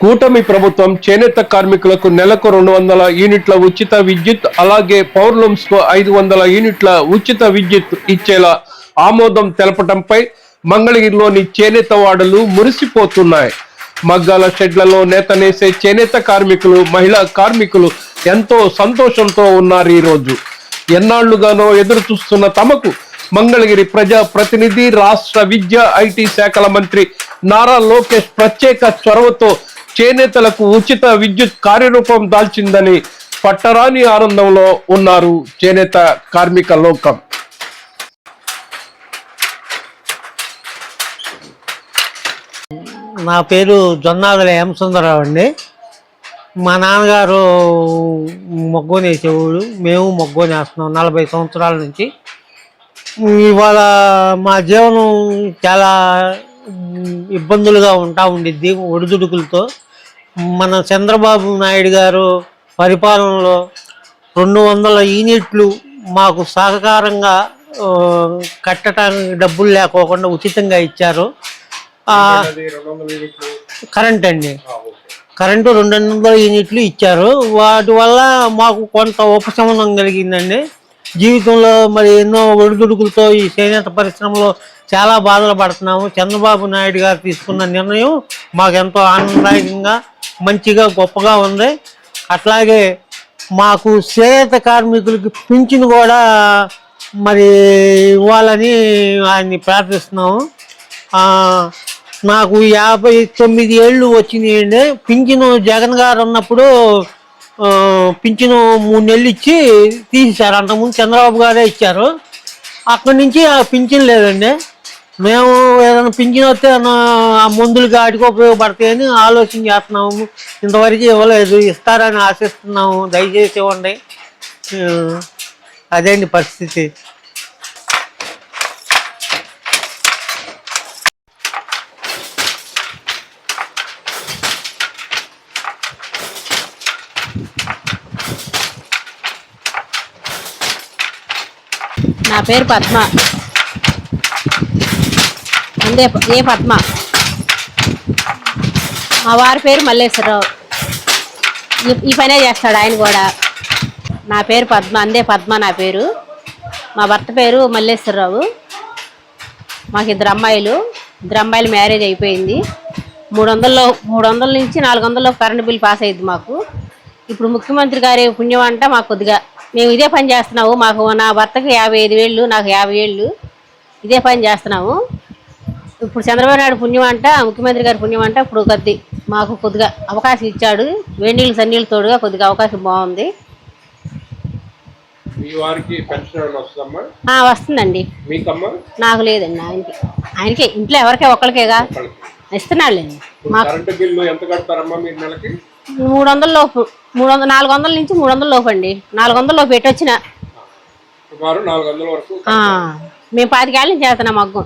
కూటమి ప్రభుత్వం చేనేత కార్మికులకు నెలకు రెండు వందల యూనిట్ల ఉచిత విద్యుత్ అలాగే పౌర్లూమ్స్కు ఐదు వందల యూనిట్ల ఉచిత విద్యుత్ ఇచ్చేలా ఆమోదం తెలపటంపై మంగళగిరిలోని చేనేత వాడలు మురిసిపోతున్నాయి. మగ్గాల షెడ్లలో నేతనేసే చేనేత కార్మికులు మహిళా కార్మికులు ఎంతో సంతోషంతో ఉన్నారు ఈరోజు. ఎన్నాళ్ళుగానో ఎదురు చూస్తున్న తమకు మంగళగిరి ప్రజా ప్రతినిధి రాష్ట్ర విద్య ఐటీ శాఖల మంత్రి నారా లోకేష్ ప్రత్యేక చొరవతో చేనేతలకు ఉచిత విద్యుత్ కార్యరూపం దాల్చిందని పట్టరాని ఆనందంలో ఉన్నారు చేనేత కార్మిక లోకం. నా పేరు జొన్నాదుల హేమసుందరరావు అండి. మా నాన్నగారు మొగ్గోని వేసేవాడు మేము మొగ్గోని వేస్తున్నాం నలభై సంవత్సరాల నుంచి. ఇవాళ మా జీవనం చాలా ఇబ్బందులుగా ఉంటా ఉండిద్ది ఒడిదుడుకులతో. మన చంద్రబాబు నాయుడు గారు పరిపాలనలో రెండు వందల యూనిట్లు మాకు సహకారంగా కట్టడానికి డబ్బులు లేకోకుండా ఉచితంగా ఇచ్చారు. కరెంట్ అండి. కరెంటు రెండు వందల యూనిట్లు ఇచ్చారు. వాటి వల్ల మాకు కొంత ఉపశమనం కలిగిందండి. జీవితంలో మరి ఎన్నో ఒడిదుడుకులతో ఈ చేనేత పరిశ్రమలో చాలా బాధలు పడుతున్నాము. చంద్రబాబు నాయుడు గారు తీసుకున్న నిర్ణయం మాకెంతో ఆనందదాయకంగా మంచిగా గొప్పగా ఉంది. అట్లాగే మాకు చేత కార్మికులకి పింఛను కూడా మరి ఇవ్వాలని ఆయన్ని ప్రార్థిస్తున్నాము. నాకు యాభై తొమ్మిది ఏళ్ళు వచ్చినాయండి. పింఛను జగన్ గారు ఉన్నప్పుడు పింఛను మూడు నెలలు ఇచ్చి తీసేశారు. అంతకుముందు చంద్రబాబు గారే ఇచ్చారు. అక్కడి నుంచి ఆ పింఛన్ లేదండి. మేము ఏదైనా పింఛన్ వస్తే ఆ మందులు గాడికి ఉపయోగపడతాయని ఆలోచన చేస్తున్నాము. ఇంతవరకు ఇవ్వలేదు. ఇస్తారని ఆశిస్తున్నాము. దయచేసి ఇవ్వండి. అదేంటి పరిస్థితి. నా పేరు పద్మ. అందే ఏ పద్మ? మా వారి పేరు మల్లేశ్వరరావు. ఈ- ఈ పనే చేస్తాడు ఆయన కూడా. నా పేరు పద్మ అందే పద్మ నా పేరు. మా భర్త పేరు మల్లేశ్వరరావు. మాకు ఇద్దరు అమ్మాయిలు. ఇద్దరు అమ్మాయిలు మ్యారేజ్ అయిపోయింది. మూడు వందల్లో మూడు వందల నుంచి నాలుగు వందల్లో కరెంటు బిల్ పాస్ అయ్యింది మాకు. ఇప్పుడు ముఖ్యమంత్రి గారి పుణ్యం అంట మాకు కొద్దిగా. మేము ఇదే పని చేస్తున్నాము. మాకు నా భర్తకు యాభై ఐదు వేళ్ళు నాకు యాభై ఏళ్ళు. ఇదే పని చేస్తున్నాము. ఇప్పుడు చంద్రబాబు నాయుడు పుణ్యం అంట ముఖ్యమంత్రి గారి పుణ్యం అంట ఇప్పుడు కొద్ది మాకు కొద్దిగా అవకాశం ఇచ్చాడు. వేడి నీళ్ళు సన్నీళ్ళు తోడుగా కొద్దిగా అవకాశం బాగుంది. వస్తుందండి. నాకు లేదండి ఆయనకి. ఆయనకే ఇంట్లో ఎవరికే ఒక్కరికేగా నెలకి మూడు వందల లోపు మూడు వందల నాలుగు వందల నుంచి మూడు వందల లోపు అండి. నాలుగు వందల లోపు పెట్టొచ్చిన సుమారు మేము పాతికేళ్ళ చేస్తున్నాం మగ్గం.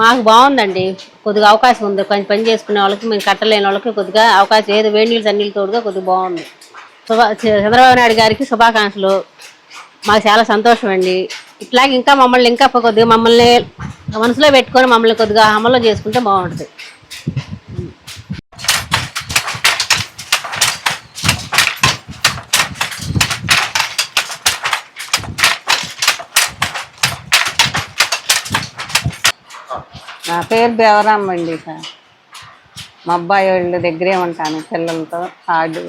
మాకు బాగుందండి. కొద్దిగా అవకాశం ఉంది. కొంచెం పని చేసుకునే వాళ్ళకి మేము కట్టలేని వాళ్ళకి కొద్దిగా అవకాశం ఏదో వేడి నీళ్ళు సన్నీళ్ళు తోడుగా కొద్దిగా బాగుంది. శుభా చంద్రబాబు నాయుడు గారికి శుభాకాంక్షలు. మాకు చాలా సంతోషం అండి. ఇట్లాగే ఇంకా మమ్మల్ని ఇంకా కొద్దిగా మమ్మల్ని మనసులో పెట్టుకొని మమ్మల్ని కొద్దిగా అమలు చేసుకుంటే బాగుంటుంది. నా పేరు దేవరామ్మ అండి సార్. మా అబ్బాయి వాళ్ళ దగ్గరే ఉంటాను పిల్లలతో. కార్డు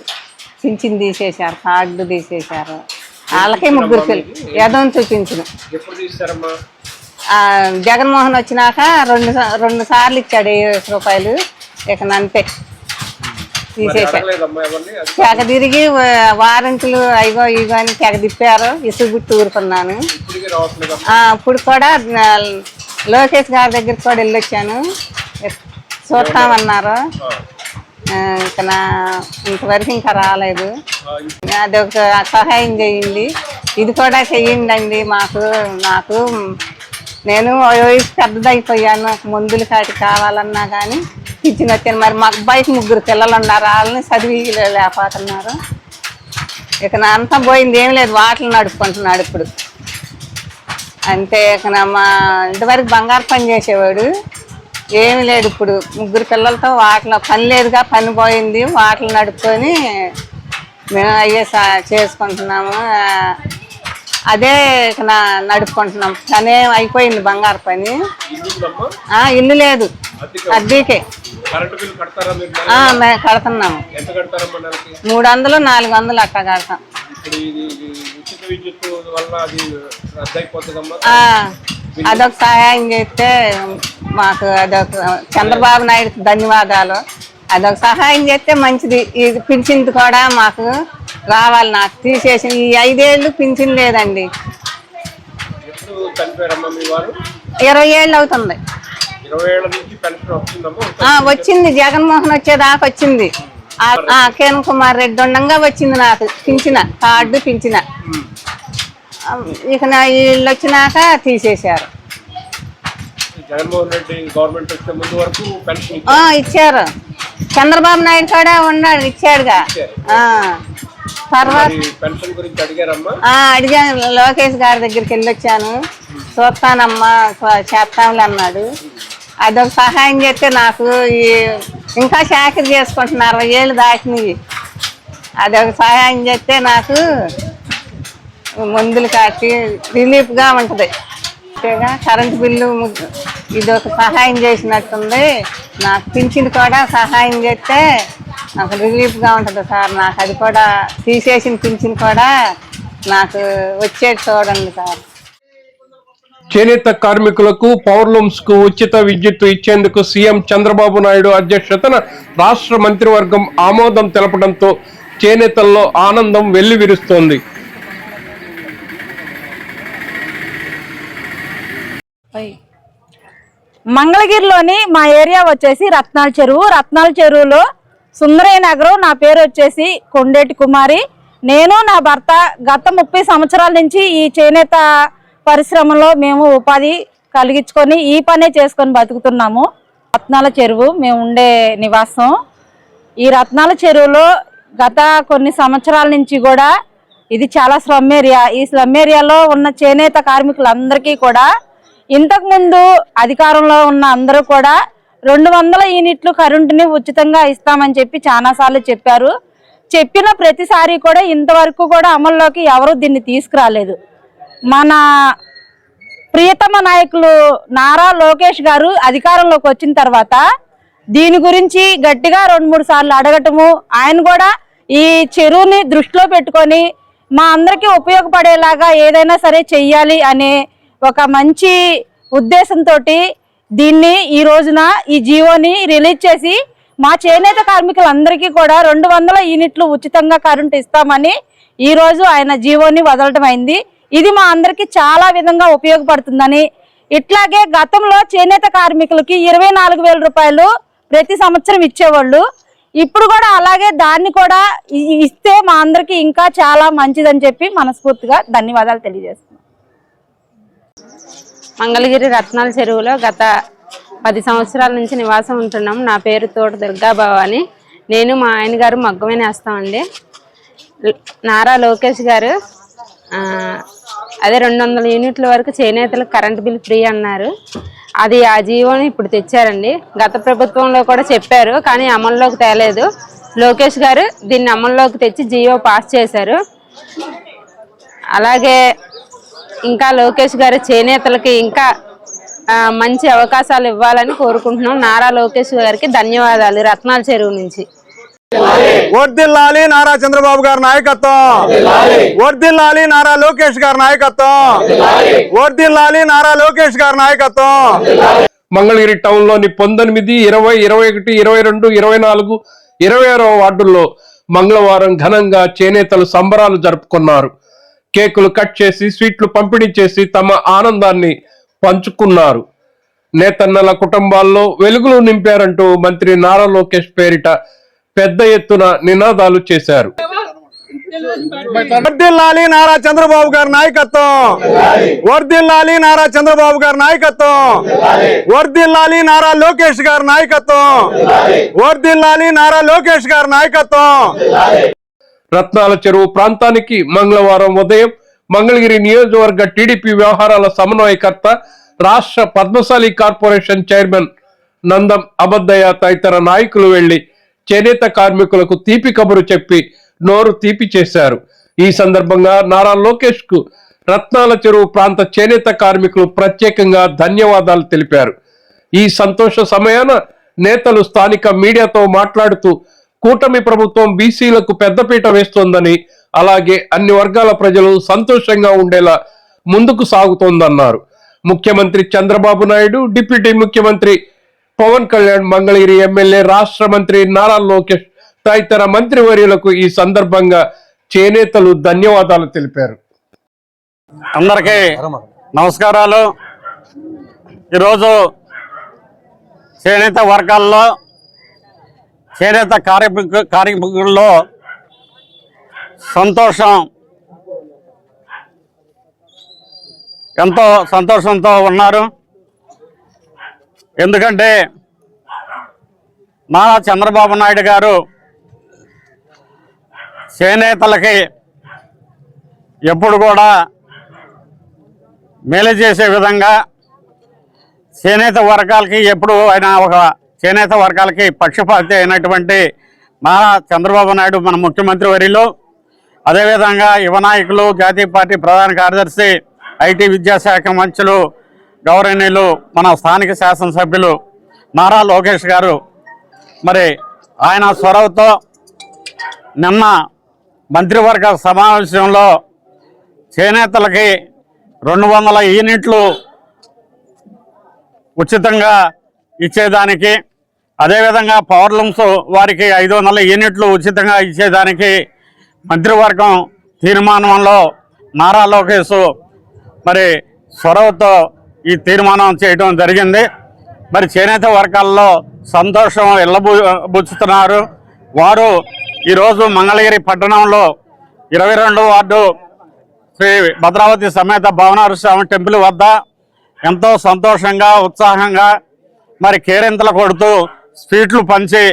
పింఛన్ తీసేశారు కార్డు తీసేశారు. వాళ్ళకే ముగ్గురు పిల్లలు యదవం చూపించిన. జగన్మోహన్ వచ్చినాక రెండు రెండు సార్లు ఇచ్చాడు ఏడు రూపాయలు. ఇక నంతే తీసేశారు అది తెగ తిరిగి వారంట్లు అయిగో ఇగో అని తెగ తిప్పారు. ఇసుగుట్టు ఊరుకున్నాను ఇప్పుడు కూడా లోకేష్ గారి దగ్గరికి కూడా వెళ్ళొచ్చాను. చూస్తామన్నారు ఇక నా ఇంతవరకు ఇంకా రాలేదు. అది ఒక సహాయం చేయండి. ఇది కూడా చెయ్యండి అండి మాకు నాకు. నేను వయసు పెద్దదైపోయాను. మందులు కాటి కావాలన్నా కానీ ఇచ్చిన వచ్చాను. మరి మా అబ్బాయికి ముగ్గురు పిల్లలు ఉన్నారు. వాళ్ళని చదివి లేకపోతున్నారు. ఇక నా అంతా పోయింది ఏం లేదు. వాటలు నడుపుకుంటున్నాడు ఇప్పుడు. అంతే ఇక మా ఇంతవరకు బంగారు పని చేసేవాడు. ఏమి లేదు ఇప్పుడు. ముగ్గురు పిల్లలతో వాటిలో పని లేదుగా పని పోయింది. వాటిలు నడుపుకొని మేము అయ్యే సా- చేసుకుంటున్నాము. అదే ఇక నా- నడుపుకుంటున్నాం. పని ఏం అయిపోయింది బంగారు పని. ఇల్లు లేదు. అద్దెకే కడుతున్నాము. మూడు వందలు నాలుగు వందలు అట్లా కడతాం. ఇప్పుడు ఇది ఇది ఉచిత విద్యుత్ వల్ల అది రద్దు అయిపోతుందమ్మా ఆ, అదొక సహాయం చేస్తే మాకు అదొక చంద్రబాబు నాయుడుకి ధన్యవాదాలు. అదొక సహాయం చేస్తే మంచిది. ఇది పింఛన్ది కూడా మాకు రావాలి నాకు తీసేసి ఈ ఐదేళ్ళు పింఛన్ లేదండి. ఇరవై ఏళ్ళు అవుతుంది. వచ్చింది. జగన్మోహన్ వచ్చేదాకా వచ్చింది. కిరణ్ కుమార్ రెడ్డి ఉండగా వచ్చింది నాకు. పింఛన కార్డు పింఛన ఆ, ఇక నా వీళ్ళు వచ్చినాక తీసేశారు. జగన్మోహన్ రెడ్డి గవర్నమెంట్ వచ్చే ముందు వరకు పెన్షన్ ఆ, ఇచ్చారు. చంద్రబాబు నాయుడు కూడా ఉన్నాడు ఇచ్చాడుగా. తర్వాత ఇచ్చారు పెన్షన్ గురించి అడిగారమ్మా? ఆ, అడిగాను. లోకేష్ గారి దగ్గరికి వెళ్ళొచ్చాను. చూస్తానమ్మా చేస్తాంలే అన్నాడు. అదొక సహాయం చేస్తే నాకు ఈ ఇంకా చాకరీ చేసుకుంటున్నారు. అరవై ఏళ్ళు దాటినవి అదొక సహాయం చేస్తే నాకు మందులు కాచి రిలీఫ్గా ఉంటుంది. అంతేగా కరెంటు బిల్లు ఇది ఒక సహాయం చేసినట్టుంది. నాకు పింఛన్ కూడా సహాయం చేస్తే నాకు రిలీఫ్గా ఉంటుంది సార్. నాకు అది కూడా తీసేసిన పింఛన్ కూడా నాకు వచ్చేది చూడండి సార్. చేనేత కార్మికులకు పవర్లూమ్స్కు ఉచిత విద్యుత్ ఇచ్చేందుకు సీఎం చంద్రబాబు నాయుడు అధ్యక్షతన రాష్ట్ర మంత్రివర్గం ఆమోదం తెలపడంతో చేనేతల్లో ఆనందం వెల్లివిరుస్తోంది. మంగళగిరిలోని మా ఏరియా వచ్చేసి రత్నాల చెరువు. రత్నాల చెరువులో సుందరయ్య నగరం నా పేరు వచ్చేసి కొండేటి కుమారి. నేను నా భర్త గత ముప్పై సంవత్సరాల నుంచి ఈ చేనేత పరిశ్రమలో మేము ఉపాధి కలిగించుకొని ఈ పనే చేసుకొని బతుకుతున్నాము. రత్నాల చెరువు మేము ఉండే నివాసం. ఈ రత్నాల చెరువులో గత కొన్ని సంవత్సరాల నుంచి కూడా ఇది చాలా స్లమ్ ఏరియా. ఈ స్లమ్ ఏరియాలో ఉన్న చేనేత కార్మికులందరికీ కూడా ఇంతకుముందు అధికారంలో ఉన్న అందరూ కూడా రెండు వందల యూనిట్లు కరెంటుని ఉచితంగా ఇస్తామని చెప్పి చాలాసార్లు చెప్పారు. చెప్పిన ప్రతిసారి కూడా ఇంతవరకు కూడా అమల్లోకి ఎవరు దీన్ని తీసుకురాలేదు. మన ప్రియతమ నాయకులు నారా లోకేష్ గారు అధికారంలోకి వచ్చిన తర్వాత దీని గురించి గట్టిగా రెండు మూడు సార్లు అడగటము ఆయన కూడా ఈ చెరువుని దృష్టిలో పెట్టుకొని మా అందరికీ ఉపయోగపడేలాగా ఏదైనా సరే చెయ్యాలి అనే ఒక మంచి ఉద్దేశంతో దీన్ని ఈ రోజున ఈ జీవోని రిలీజ్ చేసి మా చేనేత కార్మికులందరికీ కూడా రెండు వందల యూనిట్లు ఉచితంగా కరెంటు ఇస్తామని ఈ రోజు ఆయన జీవోని వదలటం అయింది ఇది మా అందరికీ చాలా విధంగా ఉపయోగపడుతుందని. ఇట్లాగే గతంలో చేనేత కార్మికులకి ఇరవై నాలుగు వేల రూపాయలు ప్రతి సంవత్సరం ఇచ్చేవాళ్ళు. ఇప్పుడు కూడా అలాగే దాన్ని కూడా ఇస్తే మా అందరికీ ఇంకా చాలా మంచిదని చెప్పి మనస్ఫూర్తిగా ధన్యవాదాలు తెలియజేస్తున్నాం. మంగళగిరి రత్నాల చెరువులో గత పది సంవత్సరాల నుంచి నివాసం ఉంటున్నాం. నా పేరు తోట దుర్గా భవాని నేను మా ఆయన గారు మగ్గమే నేస్తామండి. నారా లోకేష్ గారు అదే రెండు వందల యూనిట్ల వరకు చేనేతలకు కరెంట్ బిల్ ఫ్రీ అన్నారు. అది ఆ జీవోని ఇప్పుడు తెచ్చారండి. గత ప్రభుత్వంలో కూడా చెప్పారు కానీ అమల్లోకి తేలేదు. లోకేష్ గారు దీన్ని అమల్లోకి తెచ్చి జియో పాస్ చేశారు. అలాగే ఇంకా లోకేష్ గారు చేనేతలకి ఇంకా మంచి అవకాశాలు ఇవ్వాలని కోరుకుంటున్నాం. నారా లోకేష్ గారికి ధన్యవాదాలు. రత్నాల చెరువు నుంచి. వర్దిల్లాలి. నారా చంద్రబాబు గారి నాయకత్వం. వర్దిల్లాలి. నారా లోకేష్ గారి నాయకత్వం. వర్దిల్లాలి. నారా లోకేష్ గారి నాయకత్వం. మంగళగిరి టౌన్లోని పంతొమ్మిది ఇరవై ఇరవై ఒకటి ఇరవై రెండు ఇరవై నాలుగు ఇరవై ఆరవ వార్డుల్లో మంగళవారం ఘనంగా చేనేతలు సంబరాలు జరుపుకున్నారు. కేకులు కట్ చేసి స్వీట్లు పంపిణీ చేసి తమ ఆనందాన్ని పంచుకున్నారు. నేతన్నల కుటుంబాల్లో వెలుగులు నింపారంటూ మంత్రి నారా లోకేష్ పేరిట పెద్ద ఎత్తున నినాదాలు చేశారు. వర్దిల్లాలి నారా చంద్రబాబు గారి నాయకత్వం. వర్దిల్లాలి నారా చంద్రబాబు గారి నాయకత్వం. వర్దిల్లాలి నారా లోకేష్ గారి నాయకత్వం. వర్దిల్లాలి నారా లోకేష్ గారి నాయకత్వం. రత్నాల చెరువు ప్రాంతానికి మంగళవారం ఉదయం మంగళగిరి నియోజకవర్గ టీడీపీ వ్యవహారాల సమన్వయకర్త రాష్ట్ర పద్మశాలి కార్పొరేషన్ చైర్మన్ నందం అబద్దయ్య తదితర నాయకులు వెళ్ళి చేనేత కార్మికులకు తీపి కబురు చెప్పి నోరు తీపి చేశారు. ఈ సందర్భంగా నారా లోకేష్కు రత్నాల చెరువు ప్రాంత చేనేత కార్మికులు ప్రత్యేకంగా ధన్యవాదాలు తెలిపారు. ఈ సంతోష సమయాన నేతలు స్థానిక మీడియాతో మాట్లాడుతూ కూటమి ప్రభుత్వం బీసీలకు పెద్దపీట వేస్తోందని అలాగే అన్ని వర్గాల ప్రజలు సంతోషంగా ఉండేలా ముందుకు సాగుతోందన్నారు. ముఖ్యమంత్రి చంద్రబాబు నాయుడు డిప్యూటీ ముఖ్యమంత్రి పవన్ కళ్యాణ్ మంగళగిరి ఎమ్మెల్యే రాష్ట్ర మంత్రి నారా లోకేష్ తదితర మంత్రివర్యులకు ఈ సందర్భంగా చేనేతలు ధన్యవాదాలు తెలిపారు. అందరికీ నమస్కారాలు. ఈరోజు చేనేత వర్గాల్లో చేనేత కార్మిక కార్మికుల్లో సంతోషం ఎంతో సంతోషంతో ఉన్నారు. ఎందుకంటే నారా చంద్రబాబు నాయుడు గారు చేనేతలకి ఎప్పుడు కూడా మేలు చేసే విధంగా చేనేత వర్గాలకి ఎప్పుడు ఆయన ఒక చేనేత వర్గాలకి పక్షపాతి అయినటువంటి నారా చంద్రబాబు నాయుడు మన ముఖ్యమంత్రి వరిలో అదేవిధంగా యువ నాయకులు జాతీయ పార్టీ ప్రధాన కార్యదర్శి ఐటీ విద్యాశాఖ మంత్రులు గౌరవనీయులు మన స్థానిక శాసనసభ్యులు నారా లోకేష్ గారు మరి ఆయన చొరవతో నిన్న మంత్రివర్గ సమావేశంలో చేనేతలకి రెండు వందల యూనిట్లు ఉచితంగా ఇచ్చేదానికి అదేవిధంగా పవర్లూమ్స్ వారికి ఐదు వందల యూనిట్లు ఉచితంగా ఇచ్చేదానికి మంత్రివర్గం తీర్మానంలో నారా లోకేష్ మరి చొరవతో ఈ తీర్మానం చేయడం జరిగింది. మరి చేనేత వర్గాల్లో సంతోషం ఎల్లబు బుచ్చుతున్నారు. వారు ఈరోజు మంగళగిరి పట్టణంలో ఇరవై రెండు వార్డు శ్రీ భద్రావతి సమేత భవనారుస్వామి టెంపుల్ వద్ద ఎంతో సంతోషంగా ఉత్సాహంగా మరి కేరింతలు కొడుతూ స్వీట్లు పంచి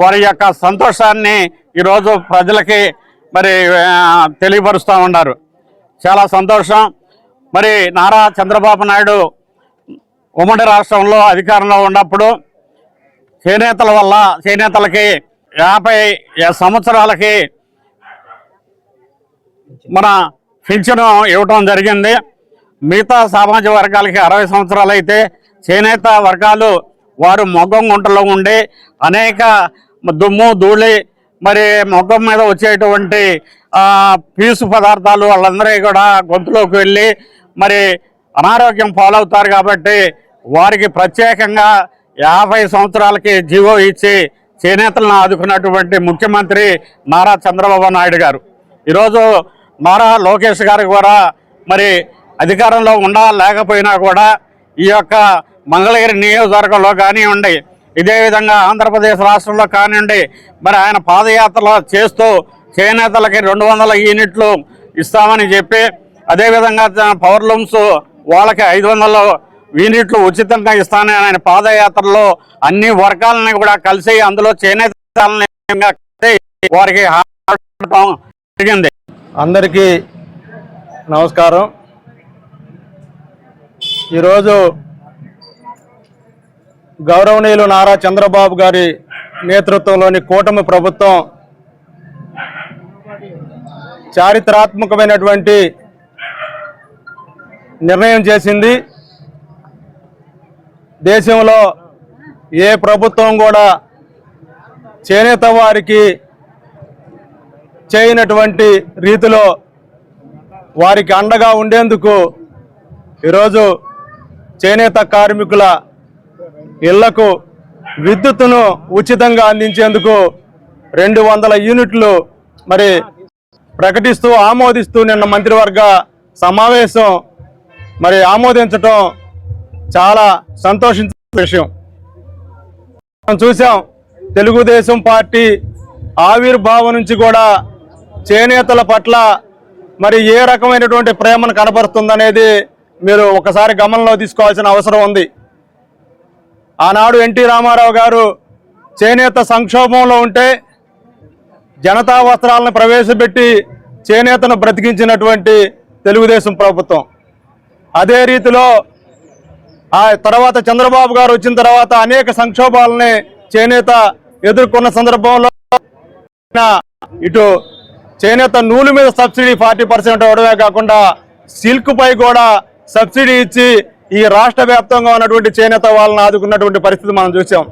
వారి యొక్క సంతోషాన్ని ఈరోజు ప్రజలకి మరి తెలియపరుస్తూ ఉన్నారు. చాలా సంతోషం. మరి నారా చంద్రబాబు నాయుడు ఉమ్మడి రాష్ట్రంలో అధికారంలో ఉన్నప్పుడు చేనేతల వల్ల చేనేతలకి యాభై సంవత్సరాలకి మన పింఛను ఇవ్వటం జరిగింది. మిగతా సామాజిక వర్గాలకి అరవై సంవత్సరాలు అయితే చేనేత వర్గాలు వారు మొగ్గం గుంటలో ఉండి అనేక దుమ్ము ధూళి మరి మొగ్గం మీద వచ్చేటువంటి పీసు పదార్థాలు వాళ్ళందరూ కూడా గొంతులోకి వెళ్ళి మరి అనారోగ్యం పాలవుతారు కాబట్టి వారికి ప్రత్యేకంగా యాభై సంవత్సరాలకి జీవో ఇచ్చి చేనేతలను ఆదుకున్నటువంటి ముఖ్యమంత్రి నారా చంద్రబాబు నాయుడు గారు. ఈరోజు నారా లోకేష్ గారు కూడా మరి అధికారంలో ఉండా లేకపోయినా కూడా ఈ యొక్క మంగళగిరి నియోజకవర్గంలో కానివ్వండి ఇదే విధంగా ఆంధ్రప్రదేశ్ రాష్ట్రంలో కానివ్వండి మరి ఆయన పాదయాత్రలో చేస్తూ చేనేతలకి రెండు వందల యూనిట్లు ఇస్తామని చెప్పి అదేవిధంగా పవర్ లూమ్స్ వాళ్ళకి ఐదు వందలు యూనిట్లు ఉచితంగా ఇస్తానని ఆయన పాదయాత్రలో అన్ని వర్గాలని కూడా కలిసి అందులో చేనేత వారికి జరిగింది. అందరికీ నమస్కారం. ఈరోజు గౌరవనీయులు నారా చంద్రబాబు గారి నేతృత్వంలోని కూటమి ప్రభుత్వం చారిత్రాత్మకమైనటువంటి నిర్ణయం చేసింది. దేశంలో ఏ ప్రభుత్వం కూడా చేనేత వారికి చేయనటువంటి రీతిలో వారికి అండగా ఉండేందుకు ఈరోజు చేనేత కార్మికుల ఇళ్ళకు విద్యుత్తును ఉచితంగా అందించేందుకు రెండు వందల యూనిట్లు మరి ప్రకటిస్తూ ఆమోదిస్తూ నిన్న మంత్రివర్గ సమావేశం మరి ఆమోదించటం చాలా సంతోషించిన విషయం. మనం చూసాం తెలుగుదేశం పార్టీ ఆవిర్భావం నుంచి కూడా చేనేతల పట్ల మరి ఏ రకమైనటువంటి ప్రేమను కనబరుస్తుందనేది మీరు ఒకసారి గమనంలో తీసుకోవాల్సిన అవసరం ఉంది. ఆనాడు ఎన్టీ రామారావు గారు చేనేత సంక్షోభంలో ఉంటే జనతా వస్త్రాలను ప్రవేశపెట్టి చేనేతను బ్రతికించినటువంటి తెలుగుదేశం ప్రభుత్వం. అదే రీతిలో ఆ తర్వాత చంద్రబాబు గారు వచ్చిన తర్వాత అనేక సంక్షోభాలని చేనేత ఎదుర్కొన్న సందర్భంలో ఇటు చేనేత నూలు మీద సబ్సిడీ ఫార్టీ పర్సెంట్ ఇవ్వడమే కాకుండా సిల్క్ పై కూడా సబ్సిడీ ఇచ్చి ఈ రాష్ట్ర వ్యాప్తంగా ఉన్నటువంటి చేనేత వాళ్ళని ఆదుకున్నటువంటి పరిస్థితి మనం చూసాం.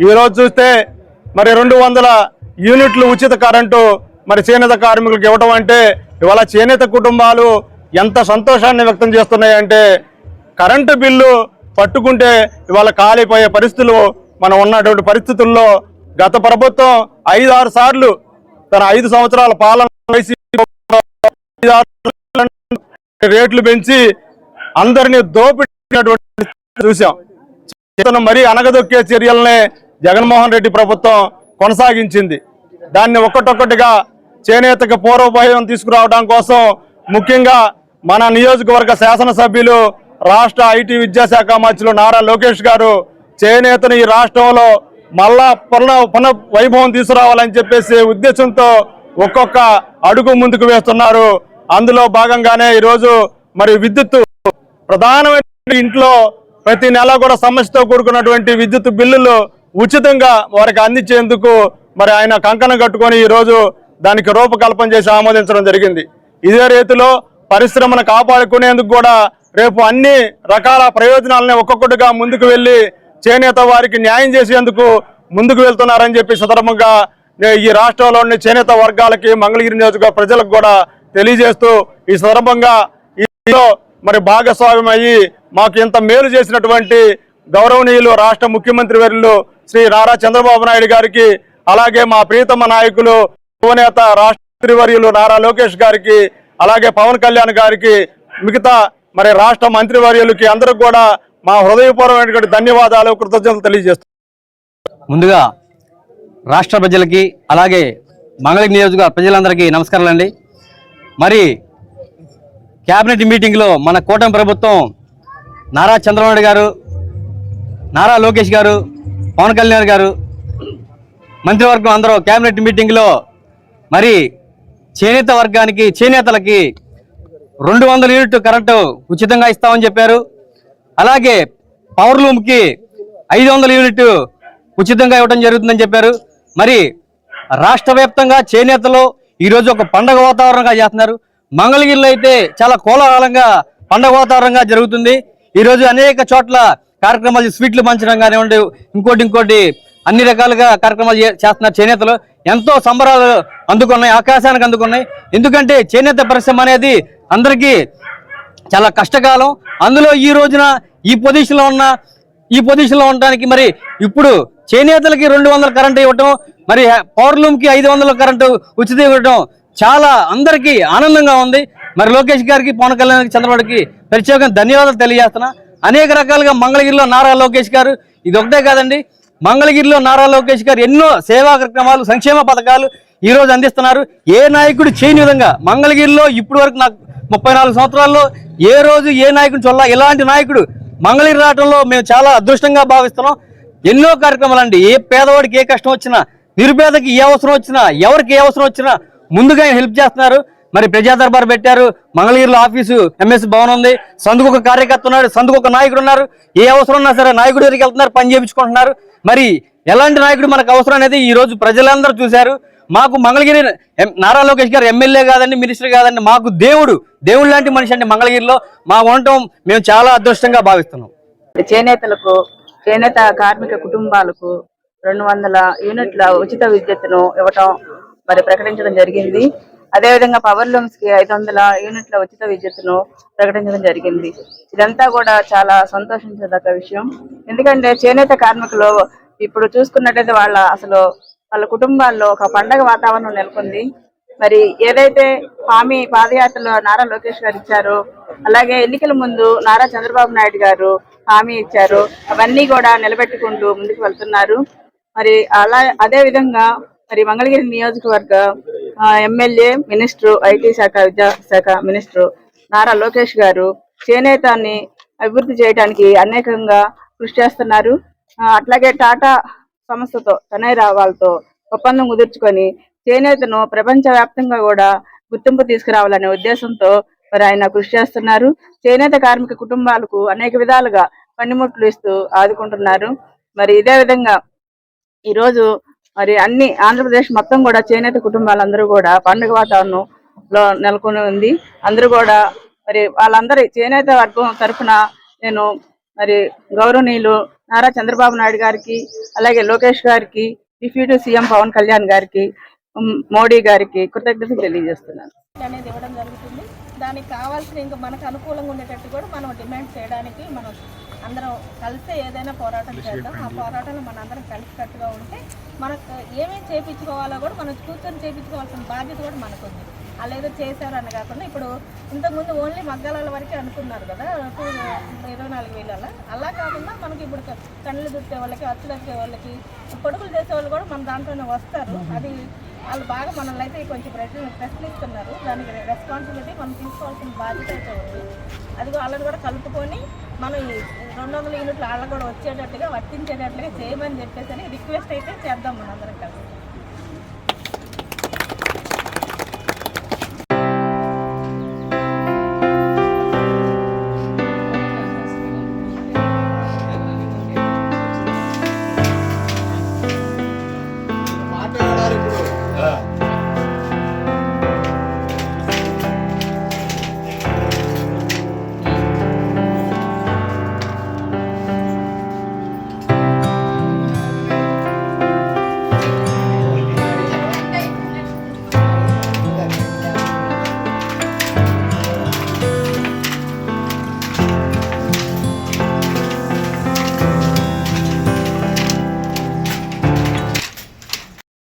ఈ రోజు చూస్తే మరి రెండు వందల యూనిట్లు ఉచిత కరెంటు మరి చేనేత కార్మికులకు ఇవ్వడం అంటే ఇవాళ చేనేత కుటుంబాలు ఎంత సంతోషాన్ని వ్యక్తం చేస్తున్నాయంటే కరెంటు బిల్లు పట్టుకుంటే ఇవాళ కాలిపోయే పరిస్థితులు మనం ఉన్నటువంటి పరిస్థితుల్లో గత ప్రభుత్వం ఐదు ఆరు సార్లు తన ఐదు సంవత్సరాల పాలన రేట్లు పెంచి అందరినీ దోపిడినటువంటి చూసాం చేతను మరీ అనగదొక్కే చర్యలనే జగన్మోహన్ రెడ్డి ప్రభుత్వం కొనసాగించింది. దాన్ని ఒక్కటొక్కటిగా చేనేతకు పూర్వభయం తీసుకురావడం కోసం ముఖ్యంగా మన నియోజకవర్గ శాసనసభ్యులు రాష్ట్ర ఐటీ విద్యాశాఖ మంత్రులు నారా లోకేష్ గారు చేనేతను ఈ రాష్ట్రంలో మళ్ళా పునః పునః వైభవం తీసుకురావాలని చెప్పేసి ఉద్దేశంతో ఒక్కొక్క అడుగు ముందుకు వేస్తున్నారు. అందులో భాగంగానే ఈరోజు మరి విద్యుత్ ప్రధానమైన ఇంట్లో ప్రతి నెల కూడా సమస్యతో కూడుకున్నటువంటి విద్యుత్ బిల్లులు ఉచితంగా వారికి అందించేందుకు మరి ఆయన కంకణం కట్టుకొని ఈ రోజు దానికి రూపకల్పన చేసి ఆమోదించడం జరిగింది. ఇదే రీతిలో పరిశ్రమను కాపాడుకునేందుకు కూడా రేపు అన్ని రకాల ప్రయోజనాలని ఒక్కొక్కటిగా ముందుకు వెళ్ళి చేనేత వారికి న్యాయం చేసేందుకు ముందుకు వెళ్తున్నారని చెప్పి సందర్భంగా ఈ రాష్ట్రంలోని చేనేత వర్గాలకి మంగళగిరి నియోజకవర్గ ప్రజలకు కూడా తెలియజేస్తూ ఈ సందర్భంగా ఈలో మరి భాగస్వామ్యం అయ్యి మాకు ఇంత మేలు చేసినటువంటి గౌరవనీయులు రాష్ట్ర ముఖ్యమంత్రి వర్యులు శ్రీ నారా చంద్రబాబు నాయుడు గారికి అలాగే మా ప్రియతమ నాయకులు యువనేత రాష్ట్ర వర్యులు నారా లోకేష్ గారికి అలాగే పవన్ కళ్యాణ్ గారికి మిగతా మరి రాష్ట్ర మంత్రివర్యులకి అందరికి కూడా మా హృదయపూర్వమైనటువంటి ధన్యవాదాలు కృతజ్ఞతలు తెలియజేస్తాం ముందుగా రాష్ట్ర ప్రజలకి అలాగే మంగళగిరి నియోజక ప్రజలందరికీ నమస్కారాలండి. మరి క్యాబినెట్ మీటింగ్లో మన కూటమి ప్రభుత్వం నారా చంద్రబాబు గారు నారా లోకేష్ గారు పవన్ కళ్యాణ్ గారు మంత్రివర్గం అందరూ క్యాబినెట్ మీటింగ్లో మరి చేనేత వర్గానికి చేనేతలకి రెండు వందల యూనిట్ కరెంటు ఉచితంగా ఇస్తామని చెప్పారు. అలాగే పవర్ లూమ్కి ఐదు వందల యూనిట్ ఉచితంగా ఇవ్వడం జరుగుతుందని చెప్పారు. మరి రాష్ట్ర వ్యాప్తంగా చేనేతలో ఈరోజు ఒక పండగ వాతావరణంగా చేస్తున్నారు. మంగళగిరిలో అయితే చాలా కోలాహలంగా పండగ వాతావరణంగా జరుగుతుంది. ఈరోజు అనేక చోట్ల కార్యక్రమాలు స్వీట్లు పంచడం కానివ్వండి ఇంకోటి ఇంకోటి అన్ని రకాలుగా కార్యక్రమాలు చే- చేస్తున్నారు చేనేతలు. ఎంతో సంబరాలు అందుకున్నాయి ఆకాశానికి అందుకున్నాయి. ఎందుకంటే చేనేత పరిశ్రమ అనేది అందరికీ చాలా కష్టకాలం. అందులో ఈ రోజున ఈ పొజిషన్లో ఉన్న ఈ పొజిషన్లో ఉండడానికి మరి ఇప్పుడు చేనేతలకి రెండు వందల కరెంటు ఇవ్వటం మరి పవర్ లూమ్కి ఐదు వందల కరెంటు ఉచిత ఇవ్వటం చాలా అందరికీ ఆనందంగా ఉంది. మరి లోకేష్ గారికి పవన్ కళ్యాణ్ చంద్రబాబుకి ప్రత్యేకంగా ధన్యవాదాలు తెలియజేస్తున్నా. అనేక రకాలుగా మంగళగిరిలో నారా లోకేష్ గారు ఇది ఒకటే కాదండి మంగళగిరిలో నారా లోకేష్ గారు ఎన్నో సేవా కార్యక్రమాలు సంక్షేమ పథకాలు ఈ రోజు అందిస్తున్నారు ఏ నాయకుడు చేయని విధంగా మంగళగిరిలో ఇప్పటి వరకు నాకు ముప్పై నాలుగు సంవత్సరాల్లో ఏ రోజు ఏ నాయకుడు చొల్ల ఇలాంటి నాయకుడు మంగళగిరి రావడంలో మేము చాలా అదృష్టంగా భావిస్తున్నాం. ఎన్నో కార్యక్రమాలు అండి ఏ పేదవాడికి ఏ కష్టం వచ్చినా నిరుపేదకి ఏ అవసరం వచ్చినా ఎవరికి ఏ అవసరం వచ్చినా ముందుగా హెల్ప్ చేస్తున్నారు. మరి ప్రజా దర్బార్ పెట్టారు మంగళగిరిలో ఆఫీసు ఎంఎస్ భవన్ ఉంది సందుకు ఒక కార్యకర్త ఉన్నాడు సందుకు ఒక నాయకుడు ఉన్నారు. ఏ అవసరం ఉన్నా సరే నాయకుడి దగ్గరికి వెళ్తున్నారు పని చేయించుకుంటున్నారు. మరి ఎలాంటి నాయకుడు మనకు అవసరం అనేది ఈ రోజు ప్రజలందరూ చూశారు. మాకు మంగళగిరి ఎం- నారా లోకేష్ గారు ఎమ్మెల్యే కాదండి మినిస్టర్ కాదండి మాకు దేవుడు. దేవుడు లాంటి మనిషి అండి మంగళగిరిలో. మా ఉండటం మేము చాలా అదృష్టంగా భావిస్తున్నాం. చేనేతలకు చేనేత కార్మిక కుటుంబాలకు రెండు వందల యూనిట్ల ఉచిత విద్యుత్తును ఇవ్వటం మరి ప్రకటించడం జరిగింది. అదేవిధంగా పవర్ లూమ్స్కి ఐదు వందల యూనిట్ల ఉచిత విద్యుత్తును ప్రకటించడం జరిగింది. ఇదంతా కూడా చాలా సంతోషించదగ్గ విషయం. ఎందుకంటే చేనేత కార్మికులు ఇప్పుడు చూసుకున్నట్టయితే వాళ్ళ అసలు వాళ్ళ కుటుంబాల్లో ఒక పండగ వాతావరణం నెలకొంది. మరి ఏదైతే హామీ పాదయాత్రలో నారా లోకేష్ గారు ఇచ్చారో అలాగే ఎన్నికల ముందు నారా చంద్రబాబు నాయుడు గారు హామీ ఇచ్చారు అవన్నీ కూడా నిలబెట్టుకుంటూ ముందుకు వెళ్తున్నారు. మరి అలా అదే విధంగా మరి మంగళగిరి నియోజకవర్గ ఎమ్మెల్యే మినిస్టర్ ఐటీ శాఖ విద్యాశాఖ మినిస్టర్ నారా లోకేష్ గారు చేనేతాన్ని అభివృద్ధి చేయడానికి అనేకంగా కృషి చేస్తున్నారు. అట్లాగే టాటా సంస్థతో తనైరా వాళ్ళతో ఒప్పందం కుదుర్చుకొని చేనేతను ప్రపంచ వ్యాప్తంగా కూడా గుర్తింపు తీసుకురావాలనే ఉద్దేశంతో మరి ఆయన కృషి చేస్తున్నారు. చేనేత కార్మిక కుటుంబాలకు అనేక విధాలుగా పనిముట్లు ఇస్తూ ఆదుకుంటున్నారు. మరి ఇదే విధంగా ఈరోజు మరి అన్ని ఆంధ్రప్రదేశ్ మొత్తం కూడా చేనేత కుటుంబాలందరూ కూడా పండుగ వాతావరణంలో నెలకొని ఉంది. అందరూ కూడా మరి వాళ్ళందరి చేనేత వర్గం తరఫున నేను మరి గౌరవనీయులు నారా చంద్రబాబు నాయుడు గారికి అలాగే లోకేష్ గారికి డిప్యూటీ సీఎం పవన్ కళ్యాణ్ గారికి మోడీ గారికి కృతజ్ఞతలు తెలియజేస్తున్నాను. అనేది ఇవ్వడం జరుగుతుంది. దానికి కావాల్సిన ఇంకా మనకు అనుకూలంగా ఉండేటట్టు కూడా మనం డిమాండ్ చేయడానికి మనం అందరం కలిసే ఏదైనా పోరాటం చేద్దాం. ఆ పోరాటంలో మన అందరం కలిసికట్టుగా ఉంటే మనకు ఏమేమి చేపించుకోవాలో కూడా మనం కూర్చొని చేపించుకోవాల్సిన బాధ్యత కూడా మనకు ఉంది అలా ఏదో చేశారని కాకుండా ఇప్పుడు ఇంతకుముందు ఓన్లీ మగ్గాల వరకే అనుకున్నారు కదా టూ ఇరవై నాలుగు వేల అలా కాకుండా మనకి ఇప్పుడు కళ్ళు దుట్టే వాళ్ళకి అచ్చులు వచ్చే వాళ్ళకి పొడుగులు చేసే వాళ్ళు కూడా మన దాంట్లోనే వస్తారు. అది వాళ్ళు బాగా మనల్ని అయితే కొంచెం ప్రశ్న ప్రశ్నిస్తున్నారు. దానికి రెస్పాన్సిబిలిటీ మనం తీసుకోవాల్సిన బాధ్యత అయితే ఉంది. అది వాళ్ళని కూడా కలుపుకొని మనం ఈ రెండు వందల యూనిట్లు వాళ్ళకు కూడా వచ్చేటట్టుగా వర్తించేటట్టుగా చేయమని చెప్పేసి రిక్వెస్ట్ అయితే చేద్దాం మనందరం కలిసి.